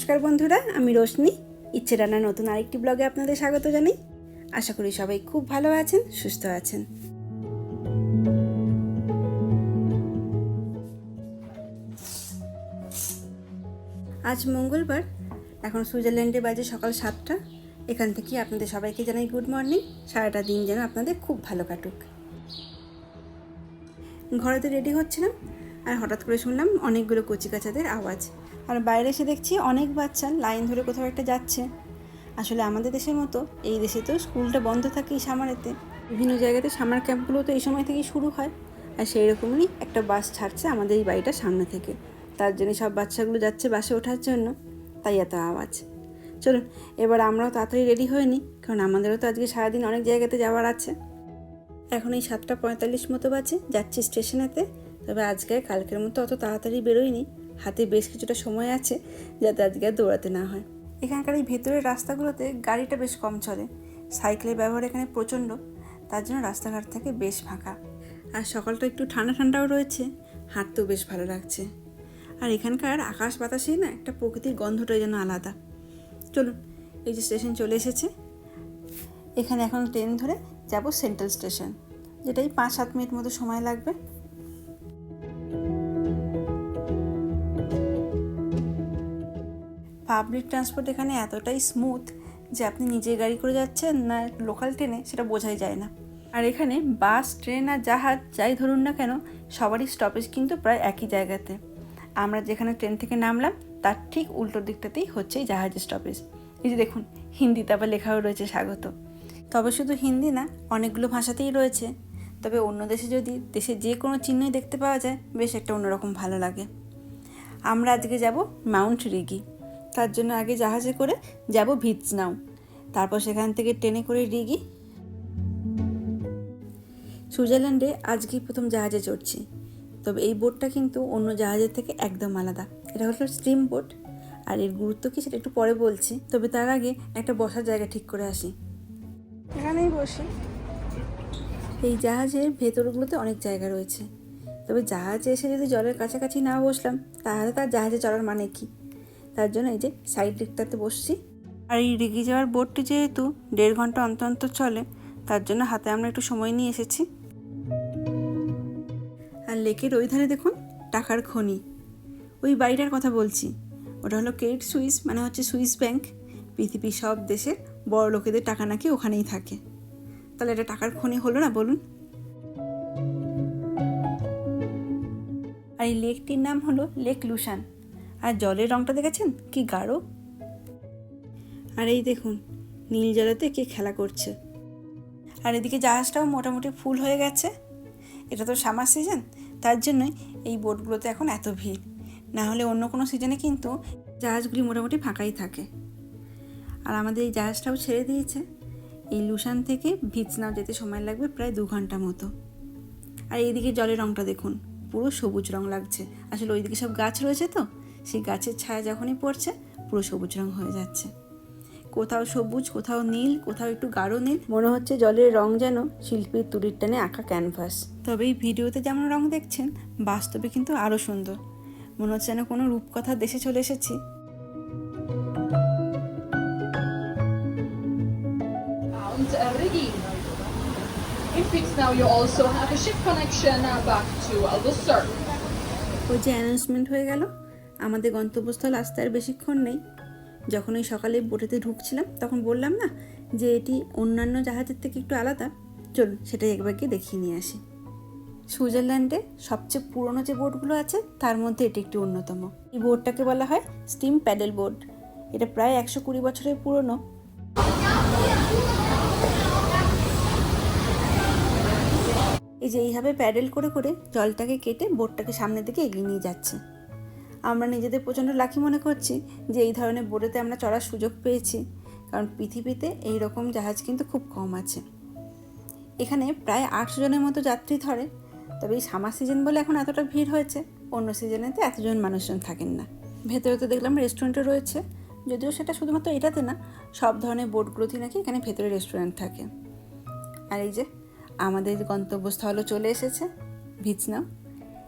নমস্কার বন্ধুরা, আমি রোশনি। ইচ্ছে রান্নার নতুন আরেকটি ব্লগে আপনাদের স্বাগত জানাই। আশা করি সবাই খুব ভালো আছেন, সুস্থ আছেন। আজ মঙ্গলবার, এখন সুইজারল্যান্ডে বাজে সকাল সাতটা। এখান থেকে আপনাদের সবাইকে জানাই গুড মর্নিং। সারাটা দিন যেন আপনাদের খুব ভালো কাটুক। ঘরেতে রেডি হচ্ছিলাম, আর হঠাৎ করে শুনলাম অনেকগুলো কচিকাচাদের আওয়াজ। আর বাইরে এসে দেখছি অনেক বাচ্চা লাইন ধরে কোথাও একটা যাচ্ছে। আসলে আমাদের দেশের মতো এই দেশে তো স্কুলটা বন্ধ থাকে এই সামারেতে। বিভিন্ন জায়গাতে সামার ক্যাম্পগুলো তো এই সময় থেকেই শুরু হয় আর সেই রকমই একটা বাস ছাড়ছে আমাদের এই বাড়িটার সামনে থেকে। তার জন্য সব বাচ্চাগুলো যাচ্ছে বাসে ওঠার জন্য। তাই এত আওয়াজ। চলুন, এবার আমরাও তাড়াতাড়ি রেডি হয়ে নিই, কারণ আমাদেরও তো আজকে সারাদিন অনেক জায়গাতে যাওয়ার আছে। এখন এই সাতটা পঁয়তাল্লিশ মতো বাজে, যাচ্ছি স্টেশনেতে। তবে আজকে কালকের মতো অত তাড়াতাড়ি বেরোয়নি হাতে বেশ কিছুটা সময় আছে যাতে আজকে আর দৌড়াতে না হয়। এখানকার এই ভেতরের রাস্তাগুলোতে গাড়িটা বেশ কম চলে। সাইকেলের ব্যবহার এখানে প্রচণ্ড তার জন্য রাস্তাঘাট থেকে বেশ ফাঁকা। আর সকালটা একটু ঠান্ডা ঠান্ডাও রয়েছে হাঁটতেও বেশ ভালো লাগছে। আর এখানকার আকাশ বাতাসে না একটা প্রকৃতির গন্ধটাই যেন আলাদা। চলুন এই যে স্টেশন চলে এসেছে। এখানে এখন ট্রেন ধরে যাব সেন্ট্রাল স্টেশন যেটাই পাঁচ সাত মিনিট মতো সময় লাগবে। পাবলিক ট্রান্সপোর্ট এখানে এতটাই স্মুথ যে আপনি নিজের গাড়ি করে যাচ্ছেন না লোকাল ট্রেনে সেটা বোঝাই যায় না। আর এখানে বাস ট্রেন আর জাহাজ যাই ধরুন না কেন, সবারই স্টপেজ কিন্তু প্রায় একই জায়গাতে। আমরা যেখানে ট্রেন থেকে নামলাম, তার ঠিক উল্টো দিকটাতেই হচ্ছে এই জাহাজের স্টপেজ এই যে দেখুন, হিন্দিতে আবার লেখাও রয়েছে স্বাগত। তবে শুধু হিন্দি না, অনেকগুলো ভাষাতেই রয়েছে। তবে অন্য দেশে যদি, দেশে যে কোনো চিহ্নই দেখতে পাওয়া যায়, বেশ একটা অন্যরকম ভালো লাগে। আমরা আজকে যাব মাউন্ট রিগি। তার জন্য আগে জাহাজে করে যাব ভিতনাও তারপর সেখান থেকে ট্রেনে করে রিগি। সুইজারল্যান্ডে আজকেই প্রথম জাহাজে চড়ছি। তবে এই বোটটা কিন্তু অন্য জাহাজের থেকে একদম আলাদা। এটা হলো স্টিম বোট। আর এর গুরুত্ব কি সেটা একটু পরে বলছি। তবে তার আগে একটা বসার জায়গা ঠিক করে আসি। এখানেই বসি। এই জাহাজের ভেতরগুলোতে অনেক জায়গা রয়েছে। তবে জাহাজে এসে যদি জলের কাছাকাছি না বসলাম, তাহলে তার জাহাজে চড়ার মানে কি? তার জন্য এই যে সাইড দিকটাতে বসছি। আর এই রেগে যাওয়ার বোটটি যেহেতু দেড় ঘণ্টা অন্তর অন্তর চলে তার জন্য হাতে আমরা একটু সময় নিয়ে এসেছি। আর লেকের ওই ধারে দেখুন টাকার খনি। ওই বাড়িটার কথা বলছি। ওটা হলো ক্রেডিট সুইস মানে হচ্ছে সুইস ব্যাংক। পৃথিবীর সব দেশের বড় লোকেদের টাকা নাকি ওখানেই থাকে। তাহলে এটা টাকার খনি হলো না বলুন? আর এই লেকটির নাম হলো লেক লুসান আর জলের রংটা দেখেছেন? কি গাঢ়। আর এই দেখুন, নীল জলেতে কে খেলা করছে। আর এদিকে জাহাজটাও মোটামুটি ফুল হয়ে গেছে। এটা তো সামার সিজন, তার জন্যই এই বোটগুলোতে এখন এত ভিড়। না হলে অন্য কোনো সিজনে কিন্তু জাহাজগুলি মোটামুটি ফাঁকাই থাকে। আর আমাদের এই জাহাজটাও ছেড়ে দিয়েছে। এই লুসান থেকে ভিতনাও যেতে সময় লাগবে প্রায় দু ঘণ্টা মতো। আর এইদিকে জলের রংটা দেখুন, পুরো সবুজ রং লাগছে। আসলে ওইদিকে সব গাছ রয়েছে তো? সেই গাছের ছায়া যখনই পড়ছে পুরো সবুজ রং হয়ে যাচ্ছে। কোথাও সবুজ কোথাও নীল কোথাও একটু গাঢ় নীল। মনে হচ্ছে জলের রং যেন শিল্পীর তুলির টানে আঁকা ক্যানভাস তবে এই ভিডিওতে যেমন রং দেখছেন বাস্তবে কিন্তু আরও সুন্দর। মনে হচ্ছে যেন কোনো রূপকথার দেশে চলে এসেছি। Uh. ওই যে অ্যানাউন্সমেন্ট হয়ে গেল? আমাদের গন্তব্যস্থল আসতে আর বেশিক্ষণ নেই। যখন ওই সকালে বোটেতে ঢুকছিলাম, তখন বললাম না যে এটি অন্যান্য জাহাজের থেকে একটু আলাদা। চলুন, সেটাই একবার গিয়ে দেখিয়ে নিয়ে আসি। সুইজারল্যান্ডে সবচেয়ে পুরনো যে বোটগুলো আছে, তার মধ্যে এটি একটি অন্যতম। এই বোটটাকে বলা হয় স্টিম প্যাডেল বোট। এটা প্রায় একশো কুড়ি বছরের পুরনো। এই যে এইভাবে প্যাডেল করে করে জলটাকে কেটে বোটটাকে সামনের দিকে এগিয়ে নিয়ে যাচ্ছে। আমরা নিজেদের প্রচণ্ড লাকি মনে করছি যে এই ধরনের বোটেতে আমরা চড়ার সুযোগ পেয়েছি। কারণ পৃথিবীতে এই রকম জাহাজ কিন্তু খুব কম আছে। এখানে প্রায় আটশো জনের মতো যাত্রী ধরে। তবে এই সামার সিজন বলে এখন এতটা ভিড় হয়েছে, অন্য সিজনেতে এতজন মানুষজন থাকেন না। ভেতরে তো দেখলাম রেস্টুরেন্টও রয়েছে। যদিও সেটা শুধুমাত্র এটাতে না, সব ধরনের বোটগুলোতেই নাকি এখানে ভেতরে রেস্টুরেন্ট থাকে। আর এই যে, আমাদের গন্তব্যস্থলও চলে এসেছে ভিচনাও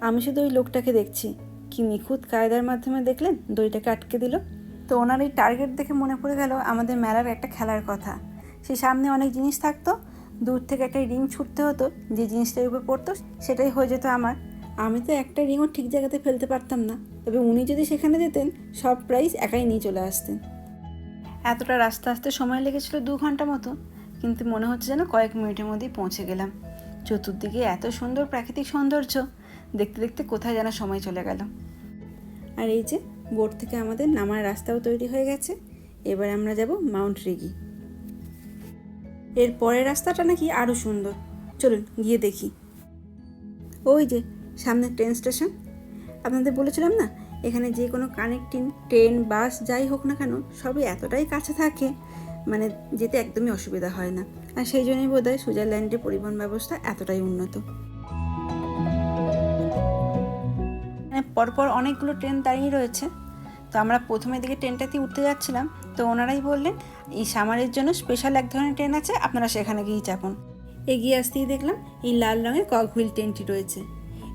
আমি শুধু ওই লোকটাকে দেখছি। কি নিখুঁত কায়দার মাধ্যমে দেখলেন দইটাকে আটকে দিল? তো ওনার এই টার্গেট দেখে মনে পড়ে গেল আমাদের মেলার একটা খেলার কথা। সে সামনে অনেক জিনিস থাকতো দূর থেকে একটা রিং ছুটতে হতো যে জিনিসটার উপর পড়তো সেটাই হয়ে যেত আমার। আমি তো একটা রিংও ঠিক জায়গাতে ফেলতে পারতাম না তবে উনি যদি সেখানে যেতেন সব প্রাইজ একাই নিয়ে চলে আসতেন। এতটা রাস্তা আসতে সময় লেগেছিল দু ঘণ্টা মতো কিন্তু মনে হচ্ছে যেন কয়েক মিনিটের মধ্যেই পৌঁছে গেলাম। চতুর্দিকে এত সুন্দর প্রাকৃতিক সৌন্দর্য দেখতে দেখতে কোথায় যেন সময় চলে গেল। আর এই যে, বোট থেকে আমাদের নামার রাস্তাও তৈরি হয়ে গেছে। এবার আমরা যাব মাউন্ট রিগি। এর পরের রাস্তাটা নাকি আরও সুন্দর। চলুন, গিয়ে দেখি। ওই যে, সামনে ট্রেন স্টেশন। আপনাদের বলেছিলাম না, এখানে যে কোনো কানেক্টিং ট্রেন, বাস, যাই হোক না কেন, সবই এতটাই কাছে থাকে মানে যেতে একদমই অসুবিধা হয় না। আর সেই জন্যই বোধ হয় সুইজারল্যান্ডের পরিবহন ব্যবস্থা এতটাই উন্নত। পরপর অনেকগুলো ট্রেন দাঁড়িয়ে রয়েছে। তো আমরা প্রথমের দিকে ট্রেনটাতে উঠতে যাচ্ছিলাম। তো ওনারাই বললেন, এই সামারের জন্য স্পেশাল এক ধরনের ট্রেন আছে, আপনারা সেখানে গিয়েই চাপুন। এগিয়ে আসতেই দেখলাম, এই লাল রঙের ককহুইল ট্রেনটি রয়েছে।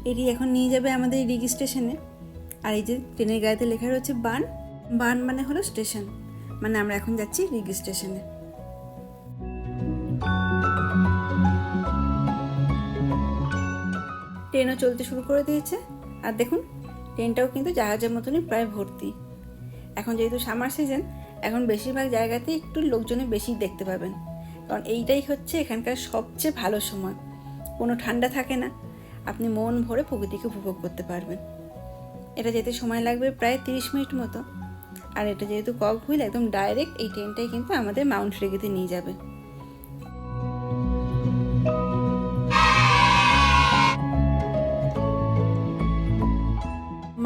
এটি এখন নিয়ে যাবে আমাদের রিগি স্টেশনে আর এই যে ট্রেনের গাড়িতে লেখা রয়েছে, বান। বান মানে হলো স্টেশন মানে আমরা এখন যাচ্ছি রিগি স্টেশনে ট্রেনও চলতে শুরু করে দিয়েছে। আর দেখুন ট্রেনটাও কিন্তু জাহাজের মতনই প্রায় ভর্তি। এখন যেহেতু সামার সিজন এখন বেশিরভাগ জায়গাতেই একটু লোকজনে বেশি দেখতে পাবেন। কারণ এইটাই হচ্ছে এখানকার সবচেয়ে ভালো সময়। কোনো ঠান্ডা থাকে না, আপনি মন ভরে প্রকৃতিকে উপভোগ করতে পারবেন। এটা যেতে সময় লাগবে প্রায় তিরিশ মিনিট মতো। আর এটা যেহেতু কক হুইল, একদম ডাইরেক্ট এই ট্রেনটাই কিন্তু আমাদের মাউন্ট রেগেতে নিয়ে যাবে।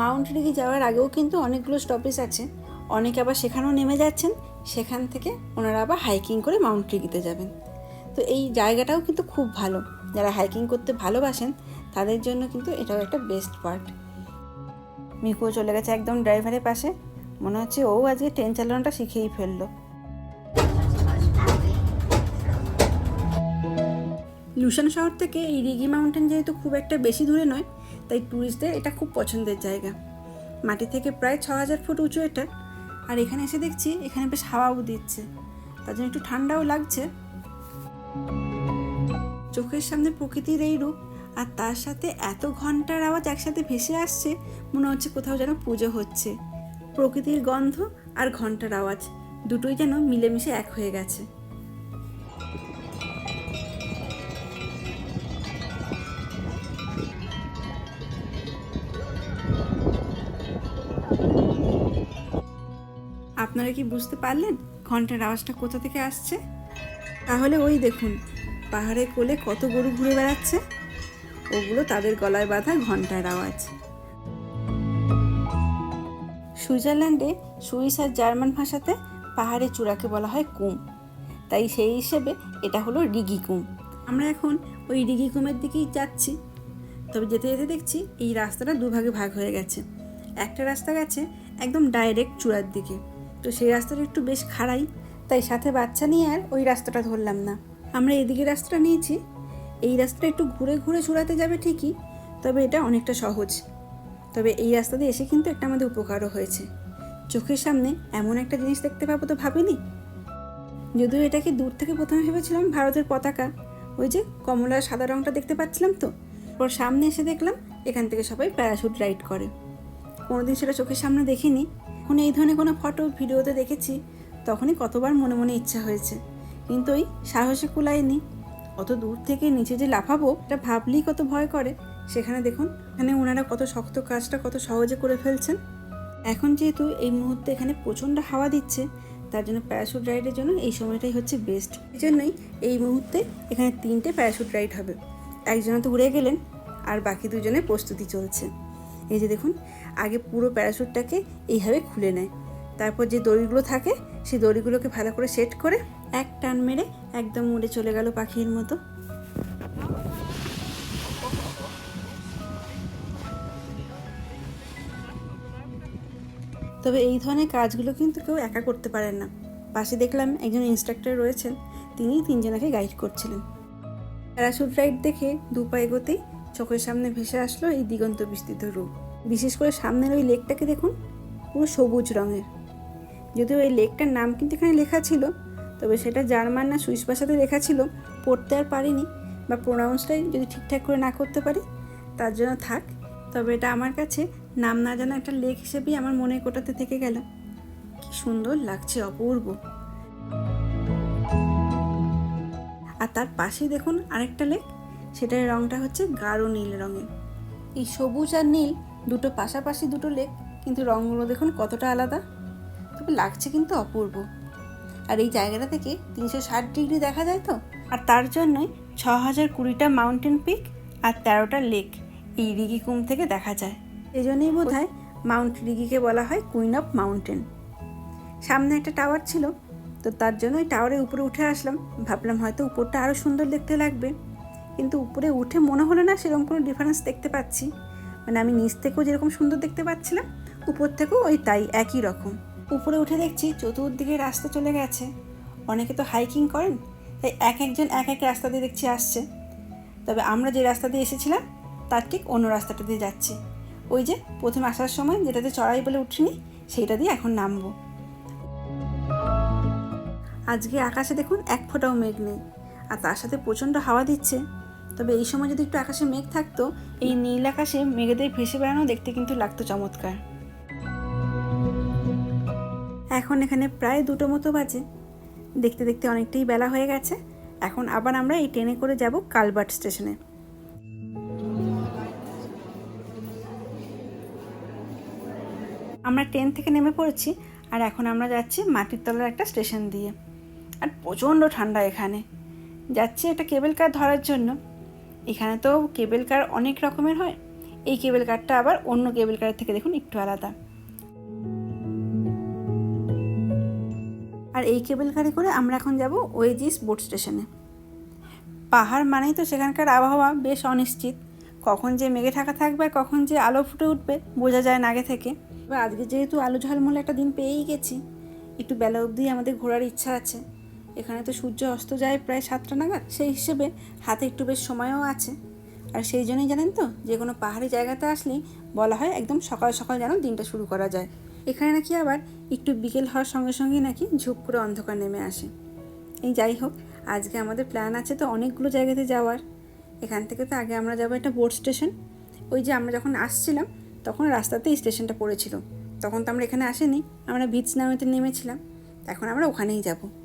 মাউন্ট রিগি যাওয়ার আগেও কিন্তু অনেকগুলো স্টপেজ আছে। অনেকে আবার সেখানেও নেমে যাচ্ছেন, সেখান থেকে ওনারা আবার হাইকিং করে মাউন্ট রিগিতে যাবেন। তো এই জায়গাটাও কিন্তু খুব ভালো। যারা হাইকিং করতে ভালোবাসেন, তাদের জন্য কিন্তু এটাও একটা বেস্ট পার্ট মিকুও চলে গেছে একদম ড্রাইভারের পাশে। মনে হচ্ছে ও আজকে ট্রেন চালানোটা শিখেই ফেলল। লুসান শহর থেকে এই রিগি মাউন্টেন যেহেতু খুব একটা বেশি দূরে নয় তাই ট্যুরিস্টদের এটা খুব পছন্দের জায়গা। মাটি থেকে প্রায় ছ হাজার ফুট উঁচু এটা। আর এখানে এসে দেখছি এখানে বেশ হাওয়াও দিচ্ছে। তার জন্য একটু ঠান্ডাও লাগছে। চোখের সামনে প্রকৃতির এই রূপ, আর তার সাথে এত ঘণ্টার আওয়াজ একসাথে ভেসে আসছে, মনে হচ্ছে কোথাও যেন পুজো হচ্ছে। প্রকৃতির গন্ধ আর ঘণ্টার আওয়াজ, দুটোই যেন মিলেমিশে এক হয়ে গেছে। আপনারা কি বুঝতে পারলেন ঘণ্টার আওয়াজটা কোথা থেকে আসছে? তাহলে ওই দেখুন পাহাড়ে কোলে কত গরু ঘুরে বেড়াচ্ছে। ওগুলো তাদের গলায় বাঁধা ঘণ্টার আওয়াজ। সুইজারল্যান্ডে সুইস আর জার্মান ভাষাতে পাহাড়ে চূড়াকে বলা হয় কুম। তাই সেই হিসেবে এটা হলো রিগি কুম। আমরা এখন ওই রিগি কুমের দিকেই যাচ্ছি। তবে যেতে যেতে দেখছি এই রাস্তাটা দুভাগে ভাগ হয়ে গেছে। একটা রাস্তা গেছে একদম ডাইরেক্ট চূড়ার দিকে। তো সেই রাস্তাটা একটু বেশ খাড়াই, তাই সাথে বাচ্চা নিয়ে আর ওই রাস্তাটা ধরলাম না। আমরা এদিকে রাস্তাটা নিয়েছি, এই রাস্তাটা একটু ঘুরে ঘুরে চূড়াতে যাবে ঠিকই, তবে এটা অনেকটা সহজ। তবে এই রাস্তা দিয়ে এসে কিন্তু একটা আমাদের উপকারও হয়েছে। চোখের সামনে এমন একটা জিনিস দেখতে পাবো তো ভাবিনি? যদিও এটাকে দূর থেকে প্রথমে ভেবেছিলাম ভারতের পতাকা, ওই যে কমলা সাদা রংটা দেখতে পাচ্ছিলাম তো পর সামনে এসে দেখলাম এখান থেকে সবাই প্যারাশুট রাইড করে। কোনোদিন সেটা চোখের সামনে দেখিনি এখন এই ধরনের কোনো ফটো, ভিডিওতে দেখেছি, তখনই কতবার মনে মনে ইচ্ছা হয়েছে। কিন্তু ওই সাহসে কুলায়নি। অত দূর থেকে নিচে যে লাফাবো, এটা ভাবলেই কত ভয় করে। সেখানে দেখুন, এখানে ওনারা কত শক্ত কাজটা কত সহজে করে ফেলছেন। এখন যেহেতু এই মুহূর্তে এখানে প্রচণ্ড হাওয়া দিচ্ছে, তার জন্য প্যারাশুট রাইডের জন্য এই সময়টাই হচ্ছে বেস্ট এই জন্যই এই মুহূর্তে এখানে তিনটে প্যারাশুট রাইড হবে। একজনে তো উড়ে গেলেন, আর বাকি দুজনের প্রস্তুতি চলছে। এই যে দেখুন, আগে পুরো প্যারাশুটটাকে এইভাবে খুলে নেয়। তারপর যে দড়িগুলো থাকে, সেই দড়িগুলোকে ভালো করে সেট করে এক টান মেরে একদম উড়ে চলে গেল পাখির মতো। তবে এই ধরনের কাজগুলো কিন্তু কেউ একা করতে পারেন না। পাশে দেখলাম একজন ইনস্ট্রাক্টর রয়েছেন, তিনি তিনজনাকে গাইড করছিলেন। প্যারাশুট রাইড দেখে দু পা এগোতেই চোখের সামনে ভেসে আসলো এই দিগন্ত বিস্তৃত রূপ। বিশেষ করে সামনের ওই লেকটাকে দেখুন, পুরো সবুজ রঙের। যদিও এই লেকটার নাম কিন্তু এখানে লেখা ছিল, তবে সেটা জার্মান না সুইস ভাষাতে লেখা ছিল, পড়তে আর পারিনি বা প্রোনাউন্সটাই যদি ঠিকঠাক করে না করতে পারি, তার জন্য থাক। তবে এটা আমার কাছে নাম না জানা একটা লেক হিসেবেই আমার মনে কোটাতে থেকে গেল। কি সুন্দর লাগছে অপূর্ব। আর তার পাশেই দেখুন আরেকটা লেক, সেটার রঙটা হচ্ছে গাঢ় নীল রঙের। এই সবুজ আর নীল দুটো পাশাপাশি দুটো লেক, কিন্তু রঙগুলো দেখুন কতটা আলাদা। তবে লাগছে কিন্তু অপূর্ব। আর এই জায়গাটা থেকে তিনশো ষাট ডিগ্রি দেখা যায় তো? আর তার জন্যই ছ হাজার কুড়িটা মাউন্টেন পিক আর তেরোটা লেক এই রিগিকুম থেকে দেখা যায়। এই জন্যই বোধ হয় মাউন্ট রিগিকে বলা হয় কুইন অফ মাউন্টেন। সামনে একটা টাওয়ার ছিল, তো তার জন্য ওই টাওয়ারের উপরে উঠে আসলাম। ভাবলাম হয়তো উপরটা আরও সুন্দর দেখতে লাগবে, কিন্তু উপরে উঠে মনে হলো না সেরকম কোনো ডিফারেন্স দেখতে পাচ্ছি। মানে আমি নিচ থেকেও যেরকম সুন্দর দেখতে পাচ্ছিলাম, উপর থেকেও ওই তাই একই রকম। উপরে উঠে দেখছি চতুর্দিকে রাস্তা চলে গেছে। অনেকে তো হাইকিং করেন, তাই এক একজন এক এক রাস্তা দিয়ে দেখছি আসছে। তবে আমরা যে রাস্তা দিয়ে এসেছিলাম, তার ঠিক অন্য রাস্তাটা দিয়ে যাচ্ছি। ওই যে প্রথম আসার সময় যেটাতে চড়াই বলে উঠিনি, সেইটা দিয়ে এখন নামবো। আজকে আকাশে দেখুন এক ফোঁটাও মেঘ নেই, আর তার সাথে প্রচণ্ড হাওয়া দিচ্ছে। তবে এই সময় যদি একটু আকাশে মেঘ থাকতো, এই নীল আকাশে মেঘেদের ভেসে বেড়ানো দেখতে কিন্তু লাগতো চমৎকার। এখন এখানে প্রায় দুটো মতো বাজে। দেখতে দেখতে অনেকটাই বেলা হয়ে গেছে। এখন আবার আমরা এই ট্রেনে করে যাব কালবার্ট স্টেশনে। আমরা ট্রেন থেকে নেমে পড়েছি আর এখন আমরা যাচ্ছি মাটির তলার একটা স্টেশন দিয়ে। আর প্রচণ্ড ঠান্ডা এখানে। যাচ্ছি একটা কেবল কার ধরার জন্য। এখানে তো কেবল কার অনেক রকমের হয়। এই কেবল কারটা আবার অন্য কেবল কারের থেকে দেখুন একটু আলাদা। আর এই কেবল কারে করে আমরা এখন যাব ওয়েজিস বোট স্টেশনে। পাহাড় মানেই তো সেখানকার আবহাওয়া বেশ অনিশ্চিত। কখন যে মেঘে ঢাকা থাকবে আর কখন যে আলো ফুটে উঠবে বোঝা যায় না আগে থেকে। আজকে যেহেতু আলো ঝলমলে একটা দিন পেয়েই গেছি, একটু বেলা অবধি আমাদের ঘোরার ইচ্ছা আছে। এখানে তো সূর্য অস্ত যায় প্রায় সাতটা নাগাদ, সেই হিসেবে হাতে একটু বেশ সময়ও আছে। আর সেই জন্যই জানেন তো, যে কোনো পাহাড়ি জায়গাতে আসলেই বলা হয় একদম সকাল সকাল যেন দিনটা শুরু করা যায়। এখানে নাকি আবার একটু বিকেল হওয়ার সঙ্গে সঙ্গে নাকি ঝুপ করে অন্ধকার নেমে আসে। এই যাই হোক, আজকে আমাদের প্ল্যান আছে তো অনেকগুলো জায়গাতে যাওয়ার। এখান থেকে তো আগে আমরা যাব একটা বোট স্টেশন ওই যে আমরা যখন আসছিলাম, তখন রাস্তাতেই স্টেশনটা পড়েছিল। তখন তো আমরা এখানে আসিনি, আমরা বিচ নামেতে নেমেছিলাম। এখন আমরা ওখানেই যাব।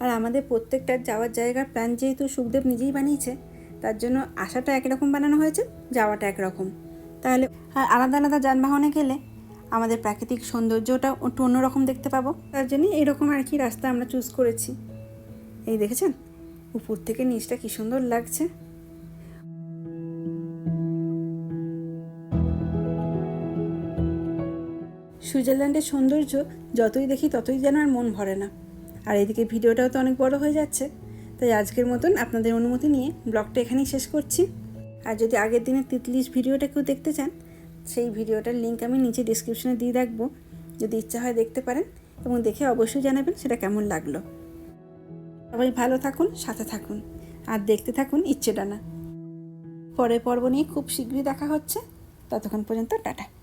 আর আমাদের প্রত্যেকটা যাওয়ার জায়গার প্ল্যান যেহেতু সুখদেব নিজেই বানিয়েছে, তার জন্য আসাটা একরকম বানানো হয়েছে, যাওয়াটা একরকম তাহলে আর আলাদা আলাদা যানবাহনে গেলে আমাদের প্রাকৃতিক সৌন্দর্যটা একটু অন্যরকম দেখতে পাবো। তার জন্য এইরকম আর কি রাস্তা আমরা চুজ করেছি। এই দেখেছেন? উপর থেকে নিচটা কি সুন্দর লাগছে। সুইজারল্যান্ডের সৌন্দর্য যতই দেখি ততই যেন আর মন ভরে না। আর এদিকে ভিডিওটাও তো অনেক বড় হয়ে যাচ্ছে। তাই আজকের মতন আপনাদের অনুমতি নিয়ে ব্লগটা এখানেই শেষ করছি। আর যদি আগের দিনের তিতলিশ ভিডিওটা কেউ দেখতে চান, সেই ভিডিওটার লিঙ্ক আমি নিচে ডিসক্রিপশনে দিয়ে রাখব। যদি ইচ্ছা হয় দেখতে পারেন এবং দেখে অবশ্যই জানাবেন সেটা কেমন লাগল। সবাই ভালো থাকুন, সাথে থাকুন। আর দেখতে থাকুন ইচ্ছে ডানা। পরের পর্ব নিয়ে খুব শীঘ্রই দেখা হচ্ছে। ততক্ষণ পর্যন্ত টাটা।